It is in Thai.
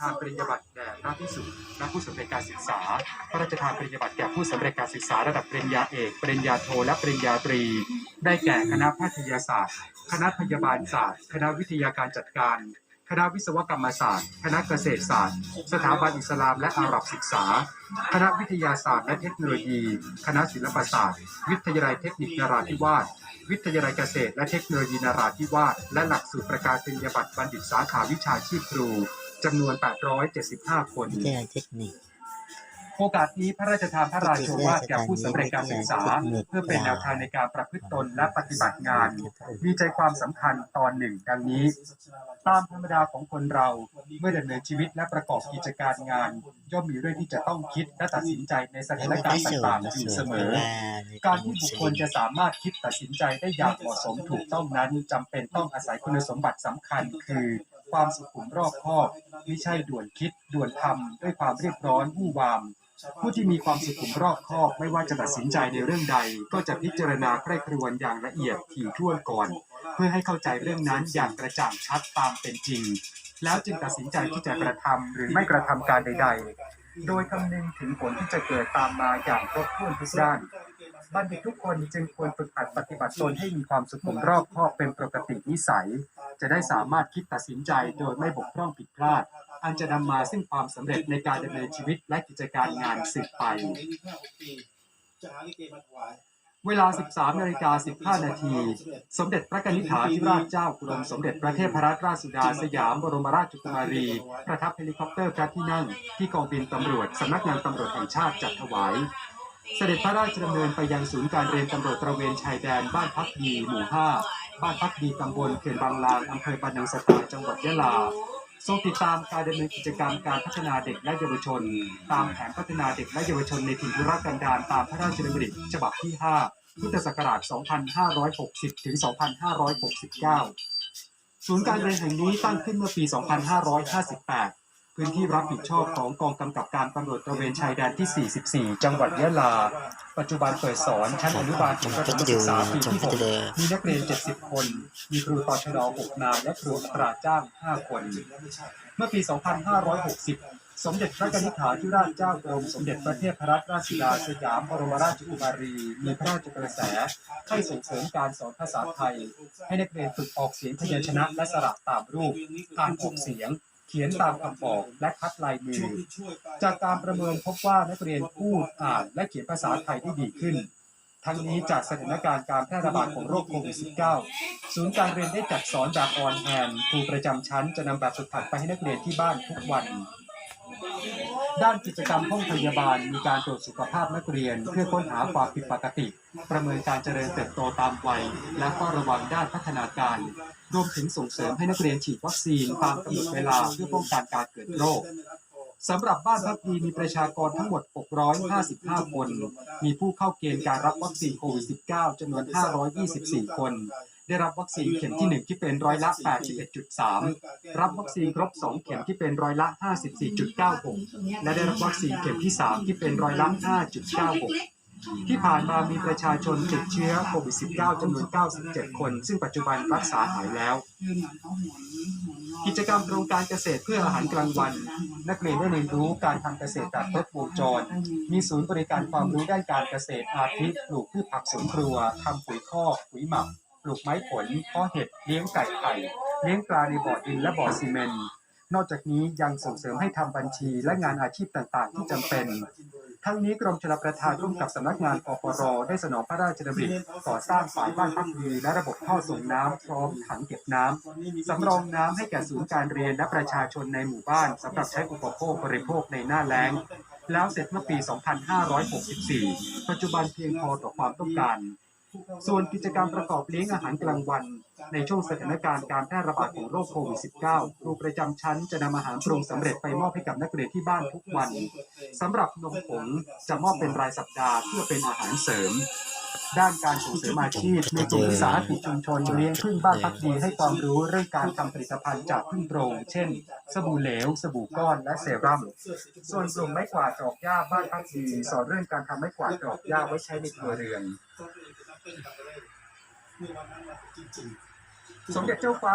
ทานปริญญาบัตรแด่พระภิกษุและผู้สำเร็จการศึกษา พระราชทานปริญญาบัตรแก่ผู้สำเร็จการศึกษาระดับปริญญาเอก ปริญญาโท และปริญญาตรี ได้แก่คณะแพทยศาสตร์ คณะพยาบาลศาสตร์ คณะวิทยาการจัดการ คณะวิศวกรรมศาสตร์ คณะเกษตรศาสตร์ สถาบันอิสลาม และอาหรับศึกษา คณะวิทยาศาสตร์ และเทคโนโลยี คณะศิลปศาสตร์ วิทยาลัยเทคนิคนราธิวาสวิทยาลัยเกษตร และเทคโนโลยีนราธิวาส และหลักสูตรประกาศนียบัตรบัณฑิตสาขาวิชาชีพครู จำนวน 875 คนวิทยาลัยเทคนิค โอกาสนี้พระราชทานพระราชโอวาทแก่ผู้สำเร็จการศึกษา เพื่อเป็นแนวทางในการประพฤติตนและปฏิบัติงาน มีใจความสำคัญตอนหนึ่งดังนี้ ตามธรรมดาของคนเราเมื่อดำเนินชีวิตและประกอบกิจการงาน ย่อมมีเรื่องที่จะต้องคิดและตัดสินใจในสถานการณ์ต่างๆอยู่เสมอ การที่บุคคลจะสามารถคิดตัดสินใจได้อย่างเหมาะสมถูกต้องนั้นจำเป็นต้องอาศัยคุณสมบัติสำคัญคือ ความสุขุมรอบคอบ ไม่ใช่ด่วนคิด ด่วนทำด้วยความเรียบร้อนวู่วาม ผู้ที่มีความสุขุมรอบคอบ ไม่ว่าจะตัดสินใจในเรื่องใด ก็จะพิจารณาใคร่ครวญอย่างละเอียดถี่ถ้วนก่อน เพื่อให้เข้าใจเรื่องนั้นอย่างกระจ่างชัดตามเป็นจริง แล้วจึงตัดสินใจที่จะกระทำหรือไม่กระทำการใด ๆ โดยคำนึงถึงผลที่จะเกิดตามมาอย่างครบถ้วนทุกด้านบัณฑิตทุกคนจึงควรฝึกหัดปฏิบัติตนให้มีความสุขุมรอบคอบเป็นปกตินิสัย จะได้สามารถคิดตัดสินใจโดยไม่บกพร่องผิดพลาด อันจะนำมาซึ่งความสำเร็จในการดำเนินชีวิตและกิจการงานสืบไป เวลา 13นาฬิกา15 นาที สมเด็จพระกนิษฐาธิราชเจ้ากรมสมเด็จพระเทพรัตนราชสุดาสยามบรมราชกุมารี ประทับเฮลิคอปเตอร์พระที่นั่ง ที่กองบินตำรวจสำนักงานตำรวจแห่งชาติจัดถวายเสด็จพระราชดำเนินไปยังศูนย์การเรียนตำรวจตระเวนชายแดนบ้านพักดีหมู่ 5 บ้านพักดีตำบลเขื่อนบางลางอำเภอปานังสตาจังหวัดยะลาทรงติดตามการดำเนินกิจกรรมการพัฒนาเด็กและเยาวชน ตามแผนพัฒนาเด็กและเยาวชนในถิ่นทุรกันดารตามพระราชดำริฉบับที่ 5 พุทธศักราช 2560 ถึง 2569 ศูนย์การเรียนแห่งนี้ตั้งขึ้นเมื่อปี 2558 พื้นที่รับผิดชอบของกองกำกับการตำรวจตระเวนชายแดนที่ 44 จังหวัดยะลา ปัจจุบันเปิดสอนชั้นอนุบาลถึงประถมศึกษาปีที่ 6 มีนักเรียน 70 คน มีครูตชด6นายและครูอัตราจ้าง 5 คน เมื่อปี 2560 สมเด็จพระนิษฐาธิราชเจ้ากรมสมเด็จพระเทพรัตนราชสุดาสยามบรมราชกุมารี มีพระราชกระแสให้ส่งเสริมการสอนภาษาไทย ให้นักเรียนฝึกออกเสียงพยัญชนะและสระตามรูปอ่านออกเสียง เขียนตามคำบอกและคัดลายมือ จากการประเมินพบว่านักเรียนพูดอ่านและเขียนภาษาไทยได้ดีขึ้น ทั้งนี้จากสถานการณ์การแพร่ระบาดของโรคโควิด -19 ศูนย์การเรียนได้จัดสอนแบบออนแฮนครูประจำชั้นจะนำแบบฝึกหัดไปให้นักเรียนที่บ้านทุกวัน ด้านกิจกรรมห้องพยาบาลมีการตรวจสุขภาพนักเรียน เพื่อค้นหาความผิดปกติ ประเมินการเจริญเติบโตตามวัย และเฝ้าระวังด้านพัฒนาการรวมถึงส่งเสริมให้นักเรียนฉีดวัคซีนตามกำหนดเวลาเพื่อป้องกันการเกิดโรคสำหรับบ้านพักดีมีประชากรทั้งหมด 655 คน มีผู้เข้าเกณฑ์การรับวัคซีนโควิด -19 จำนวน 524 คน ได้รับวัคซีนเข็มที่ 1 ที่เป็นร้อยละ 81.3 รับวัคซีนครบ 2 เข็มที่เป็นร้อยละ 54.96 และได้รับวัคซีนเข็มที่ 3 ที่เป็นร้อยละ 5.96ที่ผ่านมามีประชาชนติดเชื้อโควิด -19 จำนวน 97 คน ซึ่งปัจจุบันรักษาหายแล้ว กิจกรรมโครงการเกษตรเพื่ออาหารกลางวัน นักเรียนได้เรียนรู้การทำเกษตรแบบครบวงจร มีศูนย์บริการความรู้ด้านการเกษตรอาทิปลูกพืชผักสวนครัวทำปุ๋ยคอกปุ๋ยหมัก ลูกไม้ผลเพาะเห็ดเลี้ยงไก่ไข่เลี้ยงปลาในบ่อดินและบ่อซีเมนต์นอกจากนี้ยังส่งเสริมให้ทำบัญชีและงานอาชีพต่างๆ ที่จำเป็น ทั้งนี้กรมชลประทานร่วมกับสำนักงานปปรได้สนองพระราชดำริก่อสร้างฝายบ้านพักดีและระบบท่อส่งน้ำพร้อมถังเก็บน้ำสำรองน้ำให้แก่ศูนย์การเรียนและประชาชนในหมู่บ้านสำหรับใช้อุปโภคบริโภคในหน้าแล้ง แล้วเสร็จเมื่อปี 2564 ปัจจุบันเพียงพอต่อความต้องการ ส่วนกิจกรรมประกอบเลี้ยงอาหารกลางวัน ในช่วงสถานการณ์การแพร่ระบาดของโรคโควิด -19 ครูประจำชั้นจะนำอาหารปรุงสำเร็จไปมอบให้กับนักเรียนที่บ้านทุกวันสำหรับนมผงจะมอบเป็นรายสัปดาห์เพื่อเป็นอาหารเสริมด้านการส่งเสริมอาชีพมีกลุ่มวิสาหกิจชุมชนเลี้ยงพึ่งบ้านพักดีให้ความรู้เรื่องการทำผลิตภัณฑ์จากพึ่งโปรงเช่น สบู่เหลว สบู่ก้อนและเซรั่ม ส่วนกลุ่มไม้กวาดดอกหญ้าบ้านพักดีสอนเรื่องการทำไม้กวาดดอกหญ้าไว้ใช้ในครัวเรือน สมเด็จเจ้าฟ้า